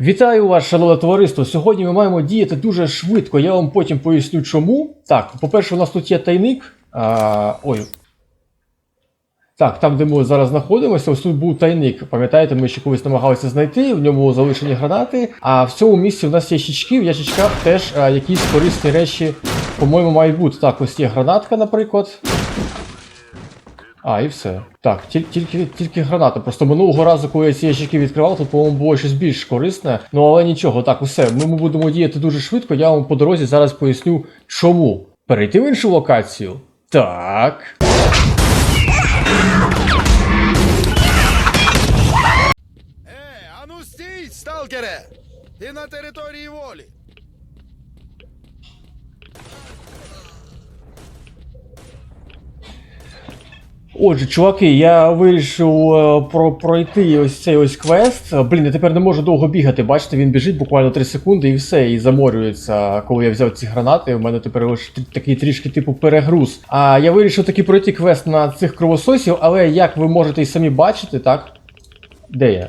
Вітаю вас, шановне товариство. Сьогодні ми маємо діяти дуже швидко. Я вам потім поясню, чому. Так, по-перше, у нас тут є тайник. А, ой. Так, там, де ми зараз знаходимося, ось тут був тайник. Пам'ятаєте, ми ще колись намагалися знайти, в ньому залишені гранати. А в цьому місці у нас є щічки, в ящичках теж а, якісь корисні речі, по-моєму, мають бути. Так, ось є гранатка, наприклад. А, і все. Так, тіль- тільки, тільки граната. Просто минулого разу, коли я ці ящики відкривав, тут, по-моєму, було щось більш корисне. Ну але нічого, так, усе. Ми, ми будемо діяти дуже швидко. Я вам по дорозі зараз поясню, чому. Перейти в іншу локацію? Так. Е, ану стій, сталкере! Ти на території волі. Отже, чуваки, я вирішив е, про, пройти ось цей ось квест. Блін, я тепер не можу довго бігати. Бачите, він біжить буквально 3 секунди і все, і заморюється. Коли я взяв ці гранати, у мене тепер ось такий трішки типу перегруз. А я вирішив таки пройти квест на цих кровососів, але як ви можете і самі бачити, так? Де я?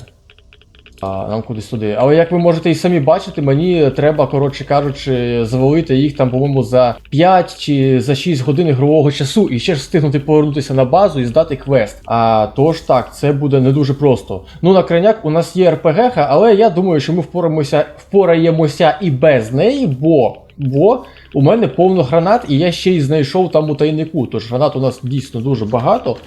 А, нам кудись туди. Але як ви можете і самі бачити, мені треба, коротше кажучи, завалити їх там, по-моєму, за 5 чи за 6 годин ігрового часу і ще ж встигнути повернутися на базу і здати квест. А тож так, це буде не дуже просто. Ну, на крайняк у нас є РПГ, але я думаю, що ми впораємося, впораємося і без неї, бо. Бо у мене повно гранат, і я ще й знайшов там у тайнику. Тож гранат у нас дійсно дуже багато.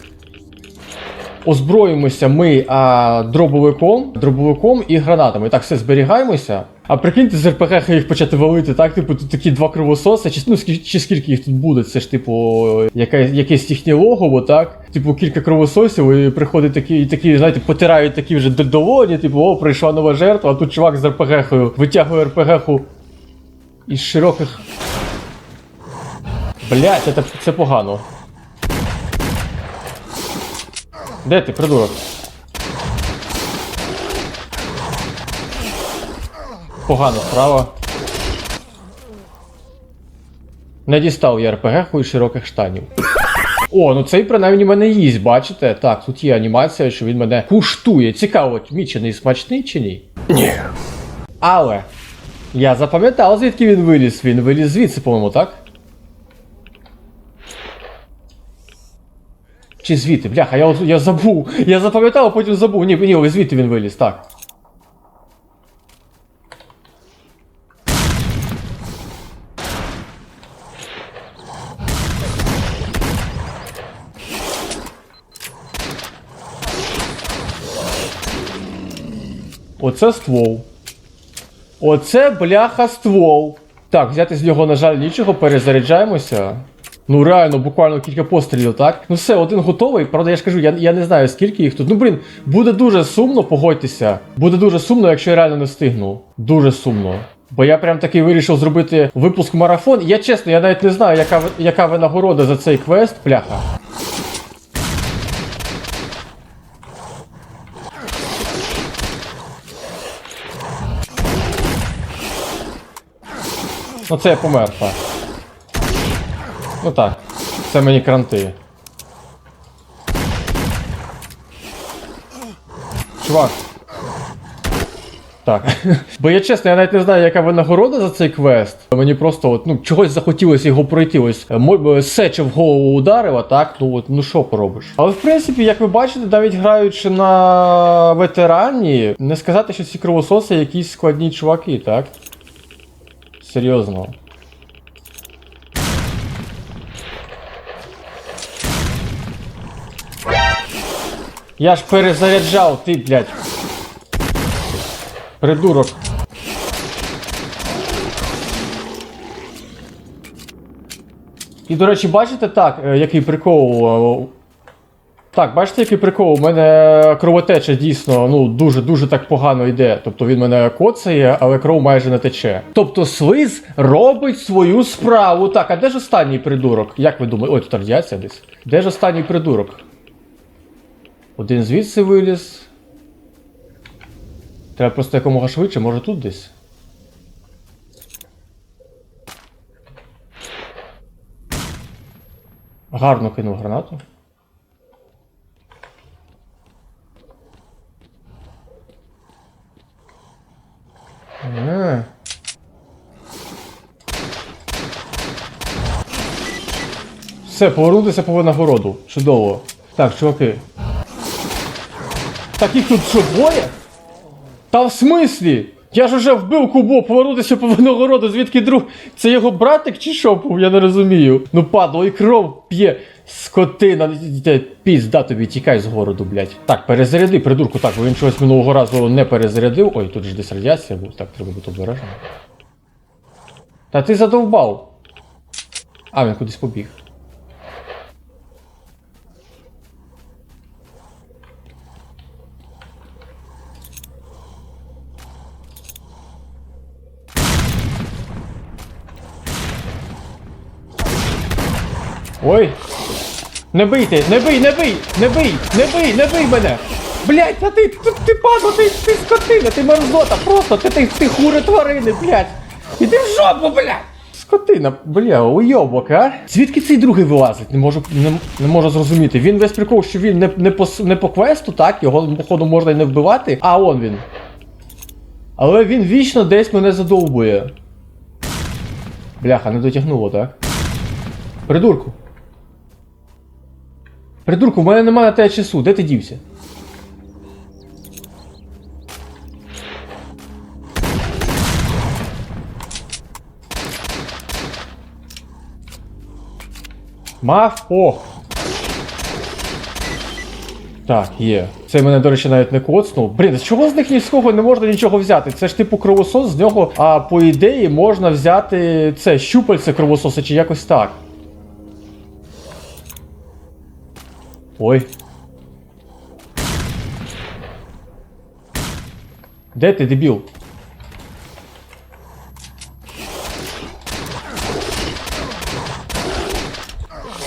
Озброїмося ми а, дробовиком, дробовиком і гранатами. Так, все зберігаємося. А прикиньте, з РПГ їх почати валити, так? Типу, тут такі два кривососи, чи, ну, чи скільки їх тут буде? Це ж, типу, яка, якесь їхнє логово, так? Типу, кілька кривососів, і приходить такі, і такі, знаєте, потирають такі вже д- доволі, типу, о, прийшла нова жертва, а тут чувак з РПГ витягує РПГ із широких. Блять, це, це погано. Де ти, придурок? Погана справа. Не дістав я РПГ із широких штанів. О, ну цей принаймні мене їсть, бачите? Так, тут є анімація, що він мене куштує. Цікаво, мічений смачний чи ні? Ні. Але я запам'ятав, звідки він виліз. Він виліз звідси, по-моєму, так? Чи звідти? Бляха, я, я забув. Я запам'ятав, а потім забув. Ні, ні, звідти він виліз, так. Оце ствол. Оце бляха ствол. Так, взяти з нього, на жаль, нічого, перезаряджаємося. Ну реально, буквально кілька пострілів, так? Ну все, один готовий. Правда, я ж кажу, я, я не знаю, скільки їх тут. Ну блін, буде дуже сумно, погодьтеся. Буде дуже сумно, якщо я реально не встигну. Дуже сумно. Бо я прям таки вирішив зробити випуск марафон. Я чесно, я навіть не знаю, яка, яка винагорода за цей квест, пляха. Ну це я помер, так. Ну так. Це мені кранти. Чувак. Так. Бо я чесно, я навіть не знаю, яка винагорода за цей квест. Мені просто от, ну, чогось захотілося його пройти. Ось е, е, сеча в голову ударила, так? Ну от, ну що поробиш. Але в принципі, як ви бачите, навіть граючи на ветерані, не сказати, що ці кровососи якісь складні чуваки, так? Серйозно. Я ж перезаряджав, ти, блядь. Придурок. І, до речі, бачите так, е, який прикол. е, Так, бачите, який прикол? У мене кровотеча дійсно ну, дуже-дуже так погано йде. Тобто він мене коцає, але кров майже не тече. Тобто слиз робить свою справу. Так, а де ж останній придурок? Як ви думаєте? Ой, тут радіація десь. Де ж останній придурок? Один звідси виліз. Треба просто якомога швидше, може тут десь. Гарно кинув гранату. А. Все, повернутися по винагороду. Чудово. Так, чуваки. Так їх тут що, двоє? Та в смислі? Я ж уже вбив кубо, повернутися по винагороду, звідки друг. Це його братик чи що був? Я не розумію. Ну падло і кров п'є. Скотина, пізда тобі, тікай з городу, блядь. Так, перезаряди, придурку, так, бо він чогось минулого разу не перезарядив. Ой, тут ж десь радіація був, так, треба бути обережним. Та ти задовбав. А, він кудись побіг. Ой! Не бийте, не бий, не бий, не бий, не бий, не бий мене! Блять, та ти, ти, ти падло, ти, ти скотина, ти мерзота, просто, ти, ти, ти хуре тварини, блять! Іди в жопу, блять! Скотина, бля, уйобок, а? Звідки цей другий вилазить? Не можу, не, не можу зрозуміти. Він весь прикол, що він не, не, по, не по квесту, так, його, походу, можна й не вбивати, а он він. Але він вічно десь мене задовбує. Бляха, не дотягнуло, так? Придурку. Придурку, в мене немає на тебе часу, де ти дівся? Мав? О! Так, є. Це мене, до речі, навіть не коцнув. Блін, з чого з них ні з кого не можна нічого взяти? Це ж типу кровосос, з нього, а по ідеї можна взяти це щупальце кровососа чи якось так. Ой. Де ти, дебіл?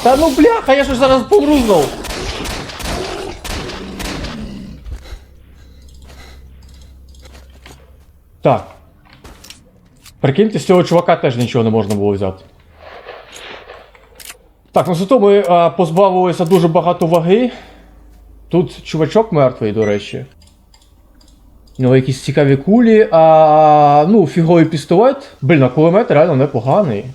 Та ну бляха, я ж зараз помру. Так. Прикиньте, з цього чувака теж нічого не можна було взяти. Так, ну зато ми а, позбавилися дуже багато ваги. Тут чувачок мертвий, до речі. У нього якісь цікаві кулі, а ну, фіговий пістолет. Блін, а кулемет реально непоганий.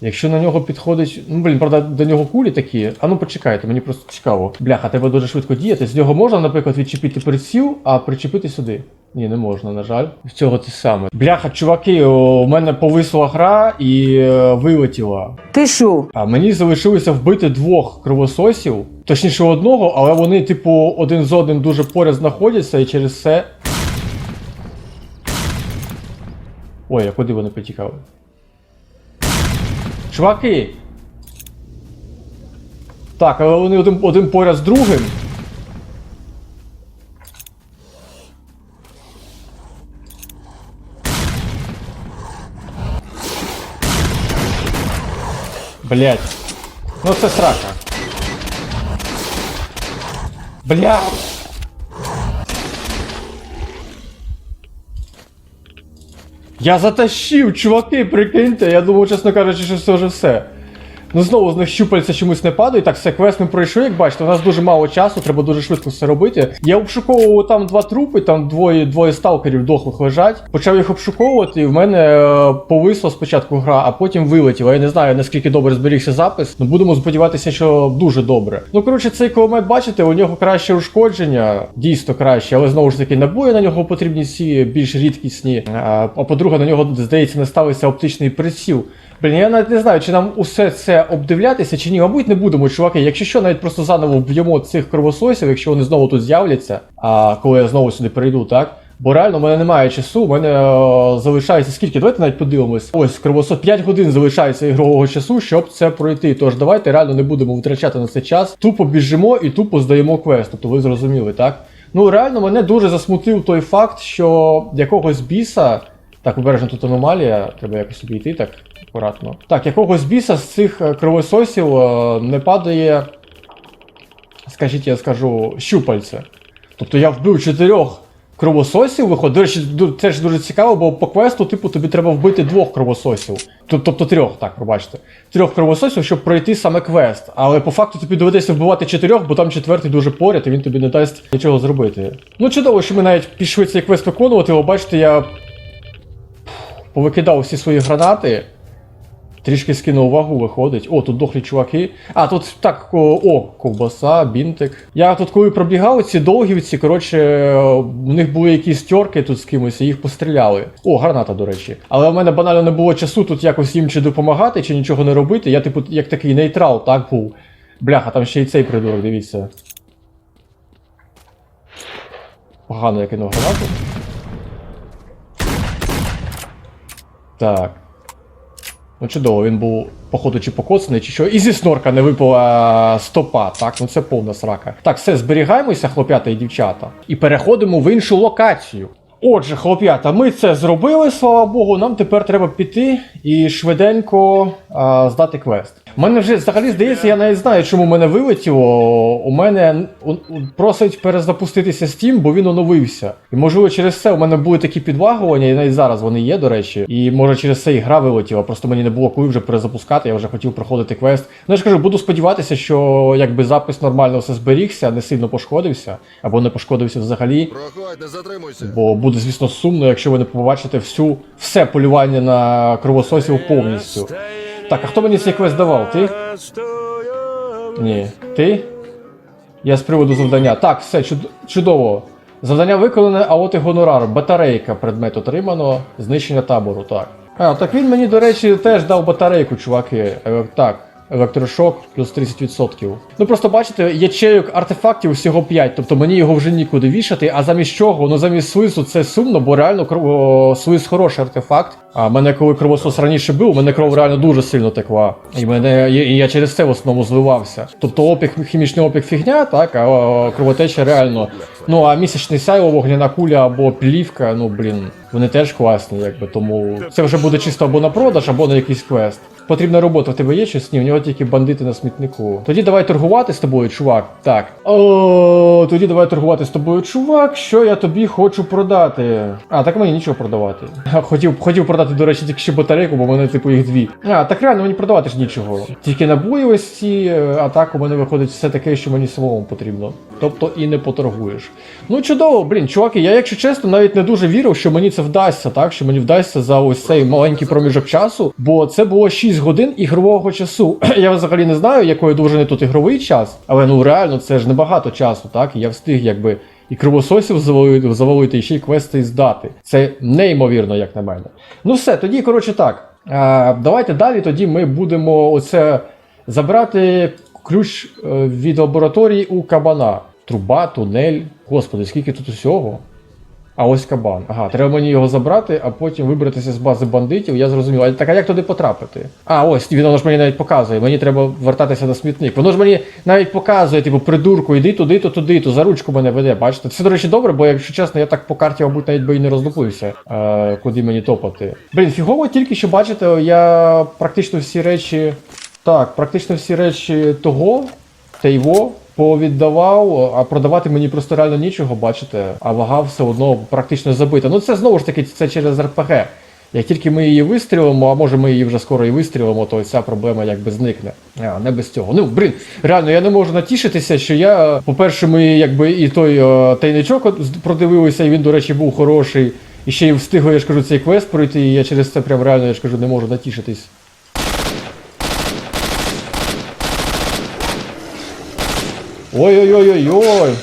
Якщо на нього підходить. Ну, блін, правда, до нього кулі такі. А ну почекайте, мені просто цікаво. Бляха, треба дуже швидко діяти. З нього можна, наприклад, відчепити приціл, а причепити сюди. Ні, не можна, на жаль. В цього те саме. Бляха, чуваки, у мене повисла гра і е, вилетіла. Ти що? А мені залишилося вбити двох кровососів, точніше одного, але вони, типу, один з одним дуже поряд знаходяться, і через це. Ой, а куди вони потікали? Чуваки! Так, але вони один, один поряд з другим. Блять. Ну це срака. Блять. Я затащив, чуваки, прикиньте. Я думав, чесно кажучи, що це вже все. Ну знову з них щупальця чомусь не падають. Так, все, квест ми пройшли, як бачите, у нас дуже мало часу, треба дуже швидко все робити. Я обшуковував там два трупи, там двоє, двоє сталкерів дохлих лежать. Почав їх обшуковувати, і в мене е, повисла спочатку гра, а потім вилетіла. Я не знаю, наскільки добре зберігся запис, але будемо сподіватися, що дуже добре. Ну коротше, цей кулемет, бачите, у нього краще ушкодження, дійсно краще, але знову ж таки набої на нього потрібні всі більш рідкісні. А, а по-друге, на нього, здається, не ставиться оптичний приціл. Блін, я навіть не знаю, чи нам усе це обдивлятися, чи ні. Мабуть, не будемо, чуваки. Якщо що, навіть просто заново вб'ємо цих кровососів, якщо вони знову тут з'являться, а коли я знову сюди прийду, так? Бо реально в мене немає часу, у мене е, залишається скільки? Давайте навіть подивимось. Ось кровосос 5 годин залишається ігрового часу, щоб це пройти. Тож давайте реально не будемо витрачати на це час. Тупо біжимо і тупо здаємо квест. Тобто ви зрозуміли, так? Ну реально мене дуже засмутив той факт, що якогось біса. Так, обережно тут аномалія, треба якось обійти так акуратно. Так, якогось біса з цих е, кровососів е, не падає, скажіть, я скажу, щупальце. Тобто я вбив чотирьох кровососів, виходить. До речі, це ж дуже цікаво, бо по квесту, типу, тобі треба вбити двох кровососів. Тобто трьох, так, пробачте. Трьох кровососів, щоб пройти саме квест. Але по факту тобі доведеться вбивати чотирьох, бо там четвертий дуже поряд, і він тобі не дасть нічого зробити. Ну чудово, що ми навіть пішли цей квест виконувати, бо бачите, я повикидав всі свої гранати. Трішки скинув вагу, виходить. О, тут дохлі чуваки. А, тут так, о, ковбаса, бінтик. Я тут, коли пробігав, ці довгівці, коротше, у них були якісь тьорки тут з кимось, і їх постріляли. О, граната, до речі. Але в мене банально не було часу тут якось їм чи допомагати, чи нічого не робити. Я, типу, як такий нейтрал, так був. Бляха, там ще й цей придурок, дивіться. Погано я кинув гранату. Так. Ну чудово, він був, походу, чи покоцаний, чи що. І зі снорка не випала стопа, так? Ну це повна срака. Так, все, зберігаємося, хлоп'ята і дівчата, і переходимо в іншу локацію. Отже, хлоп'ята, ми це зробили, слава Богу. Нам тепер треба піти і швиденько а, здати квест. У мене вже взагалі здається, я навіть знаю, чому мене вилетіло. У мене просить перезапуститися Steam, бо він оновився. І можливо через це у мене були такі підлагування, і навіть зараз вони є, до речі. І може через це і гра вилетіла. Просто мені не було коли вже перезапускати, я вже хотів проходити квест. Ну я ж кажу, буду сподіватися, що якби запис нормально все зберігся, не сильно пошкодився, або не пошкодився взагалі. Проходь, не затримуйся. Бо буде, звісно, сумно, якщо ви не побачите всю все полювання на кровососів повністю. Так, а хто мені цей квест давав? Ти? Ні. Ти? Я з приводу завдання. Так, все, чуд- чудово. Завдання виконане, а от і гонорар. Батарейка, предмет отримано, знищення табору, так. А, так він мені, до речі, теж дав батарейку, чуваки. Е, Так, електрошок плюс 30%. Ну просто бачите, ячейок артефактів всього 5, тобто мені його вже нікуди вішати, а замість чого? Ну замість слизу це сумно, бо реально кров... о, хороший артефакт. А мене коли кровосос раніше був, у мене кров реально дуже сильно текла. І мене і я через це в основному зливався. Тобто опік, хімічний опік фігня, так, а кровотеча реально. Ну а місячний сяйво, вогняна куля або плівка, ну блін, вони теж класні, якби тому це вже буде чисто або на продаж, або на якийсь квест. Потрібна робота в тебе є щось? Ні, в нього тільки бандити на смітнику. Тоді давай торгувати з тобою, чувак. Так. О, тоді давай торгувати з тобою, чувак. Що я тобі хочу продати? А, так мені нічого продавати. Хотів, хотів продати, до речі, тільки ще батарейку, бо в мене типу їх дві. А, так реально мені продавати ж нічого. Тільки набої ось а так у мене виходить все таке, що мені самому потрібно. Тобто і не поторгуєш. Ну чудово, блін, чуваки, я, якщо чесно, навіть не дуже вірив, що мені це вдасться, так? Що мені вдасться за ось цей маленький проміжок часу, бо це було 6 годин ігрового часу. я взагалі не знаю, якої довжини тут ігровий час, але ну реально це ж небагато часу, так? Я встиг якби. І кривососів завалити, завалити, і ще й квести здати. Це неймовірно, як на мене. Ну все, тоді, коротше, так. Давайте далі тоді ми будемо оце забрати ключ е, від лабораторії у кабана. Труба, тунель. Господи, скільки тут усього. А ось кабан. Ага, треба мені його забрати, а потім вибратися з бази бандитів. Я зрозумів. А так а як туди потрапити? А, ось він воно ж мені навіть показує. Мені треба вертатися на смітник. Воно ж мені навіть показує, типу, придурку, іди туди, то туди, то за ручку мене веде. Бачите? Це, до речі, добре, бо якщо чесно, я так по карті, мабуть, навіть би і не роздупився, е, куди мені топати. Блін, фігово тільки що бачите, я практично всі речі. Так, практично всі речі того, та його повіддавав, а продавати мені просто реально нічого, бачите, а вага все одно практично забита. Ну це знову ж таки це через РПГ. Як тільки ми її вистрілимо, а може ми її вже скоро і вистрілимо, то ця проблема якби зникне. А, не без цього. Ну, блін, реально, я не можу натішитися, що я, по-перше, ми якби і той е, тайничок продивилися, і він, до речі, був хороший. І ще й встигли, я ж кажу, цей квест пройти, і я через це прям реально, я ж кажу, не можу натішитись. Ой-ой-ой-ой-ой.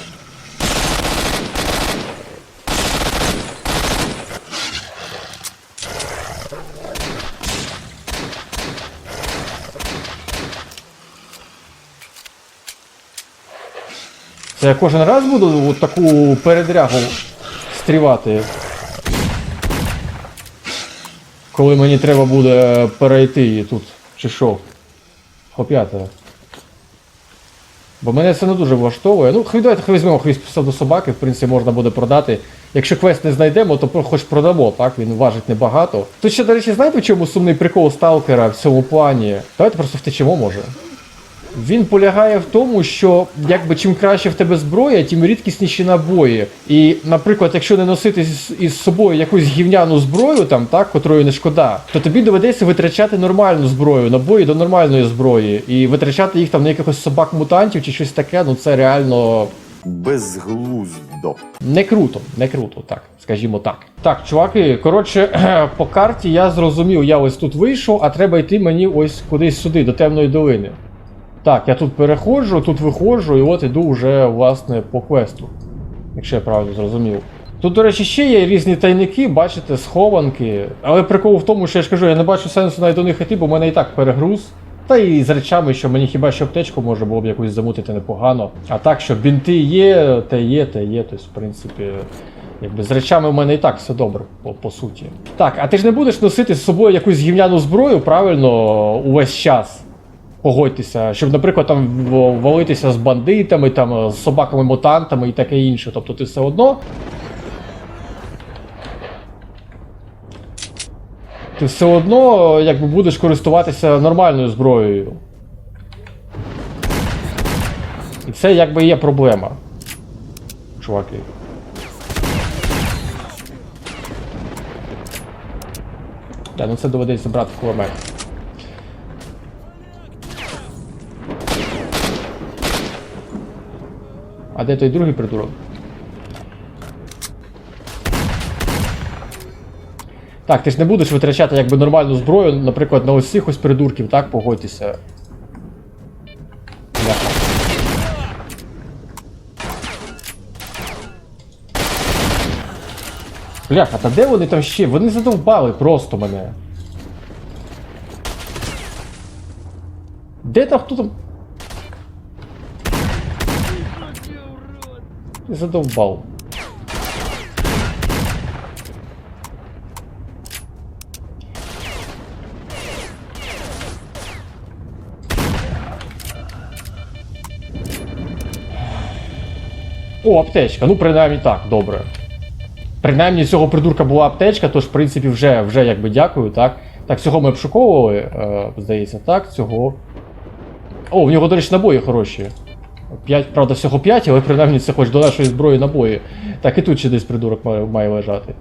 Це я кожен раз буду от таку передрягу стрівати. Коли мені треба буде перейти її тут, чи що? Хлоп'ята. Бо мене це не дуже влаштовує. Ну, хай давайте візьмемо хвіст до собаки, в принципі, можна буде продати. Якщо квест не знайдемо, то хоч продамо, так? Він важить небагато. Тут ще, до речі, знаєте, в чому сумний прикол сталкера в цьому плані? Давайте просто втечемо, може. Він полягає в тому, що якби чим краще в тебе зброя, тим рідкісніші набої. І, наприклад, якщо не носити із собою якусь гівняну зброю, там, так, котрої не шкода, то тобі доведеться витрачати нормальну зброю, набої до нормальної зброї. І витрачати їх там на якихось собак-мутантів чи щось таке, ну це реально безглуздо. Не круто, не круто, так, скажімо так. Так, чуваки, коротше, по карті я зрозумів, я ось тут вийшов, а треба йти мені ось кудись сюди, до темної долини. Так, я тут переходжу, тут виходжу, і от іду вже, власне, по квесту. Якщо я правильно зрозумів. Тут, до речі, ще є різні тайники, бачите, схованки. Але прикол в тому, що я ж кажу, я не бачу сенсу навіть до них йти, бо в мене і так перегруз. Та і з речами, що мені хіба що аптечку може було б якусь замутити непогано. А так, що бінти є, те є, те є. Тобто, в принципі, якби з речами в мене і так все добре, по, по суті. Так, а ти ж не будеш носити з собою якусь гівняну зброю, правильно, увесь час? Погодьтеся, щоб, наприклад, там валитися з бандитами, там, з собаками-мутантами і таке інше. Тобто ти все одно. Ти все одно якби будеш користуватися нормальною зброєю. І це якби є проблема. Чуваки. Та, ну це доведеться брати кулемет. А де той другий придурок? Так, ти ж не будеш витрачати якби нормальну зброю, наприклад, на ось цих ось придурків, так, погодьтеся. Бляха. Та де вони там ще? Вони задовбали просто мене. Де там хто там? Задовбав. О, аптечка. Ну, принаймні так, добре. Принаймні цього придурка була аптечка, тож, в принципі, вже, вже якби дякую, так. Так, цього ми обшуковували, е, здається, так, цього. О, в нього, до речі, набої хороші. 5, правда, всього 5, але принаймні це хоч до нашої зброї набої. Так, і тут ще десь придурок має, має лежати.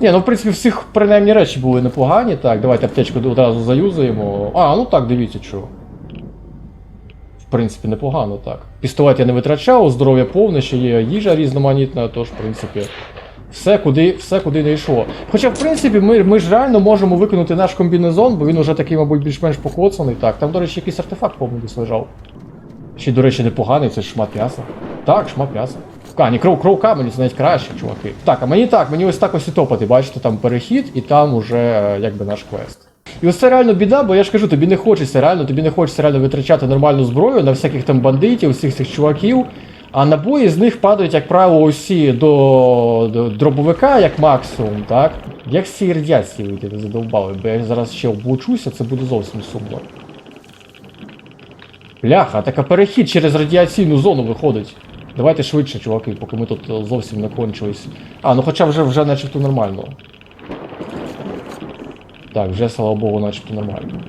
Ні, ну в принципі всіх принаймні речі були непогані. Так, давайте аптечку одразу заюзаємо. А, ну так, дивіться, що. В принципі, непогано так. Пістолет я не витрачав, здоров'я повне, ще є їжа різноманітна, тож, в принципі, все куди, все куди не йшло. Хоча, в принципі, ми, ми ж реально можемо виконати наш комбінезон, бо він уже такий, мабуть, більш-менш покоцаний. Так, там, до речі, якийсь артефакт повний десь лежав. Ще, до речі, непоганий, це ж шмат м'яса. Так, шмат м'яса. А, ні, кров, кров камені, це навіть краще, чуваки. Так, а мені так, мені ось так ось і топати, бачите, там перехід, і там уже е, якби наш квест. І ось це реально біда, бо я ж кажу, тобі не хочеться реально, тобі не хочеться реально витрачати нормальну зброю на всяких там бандитів, всіх цих чуваків. А набої з них падають, як правило, усі до, дробовика, як максимум, так? Як цієї радіації вийти, задовбали, бо я зараз ще облучуся, це буде зовсім сумно. Бляха, так а перехід через радіаційну зону виходить. Давайте швидше, чуваки, поки ми тут е, зовсім не кончились. А, ну хоча вже вже начебто нормально. Так, вже, слава Богу, начебто нормально.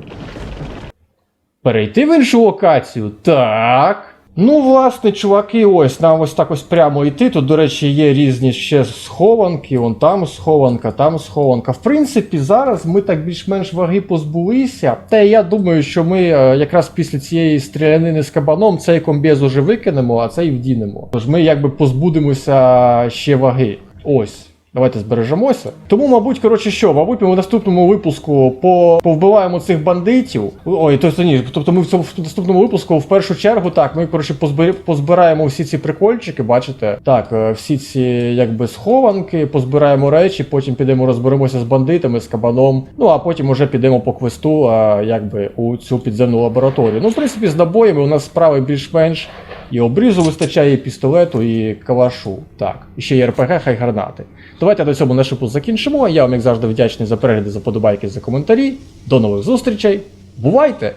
Перейти в іншу локацію? Так. Ну, власне, чуваки, ось нам ось так ось прямо йти. Тут, до речі, є різні ще схованки, вон там схованка, там схованка. В принципі, зараз ми так більш-менш ваги позбулися. Та я думаю, що ми е, якраз після цієї стрілянини з кабаном цей комбез уже викинемо, а цей вдінемо. Тож ми якби позбудемося ще ваги. Ось. Давайте збережемося. Тому, мабуть, коротше, що, мабуть, ми в наступному випуску по... повбиваємо цих бандитів. Ой, тобто ні, тобто ми в цьому в наступному випуску в першу чергу так, ми коротше позбер... позбираємо всі ці прикольчики, бачите? Так, е, всі ці якби схованки, позбираємо речі, потім підемо розберемося з бандитами, з кабаном. Ну а потім уже підемо по квесту, а, якби у цю підземну лабораторію. Ну, в принципі, з набоями у нас справи більш-менш. І обрізу вистачає, і пістолету, і калашу. Так, і ще є РПГ, хай гранати. Давайте на цьому наш випуск закінчимо. Я вам, як завжди, вдячний за перегляди, за подобайки, за коментарі. До нових зустрічей. Бувайте!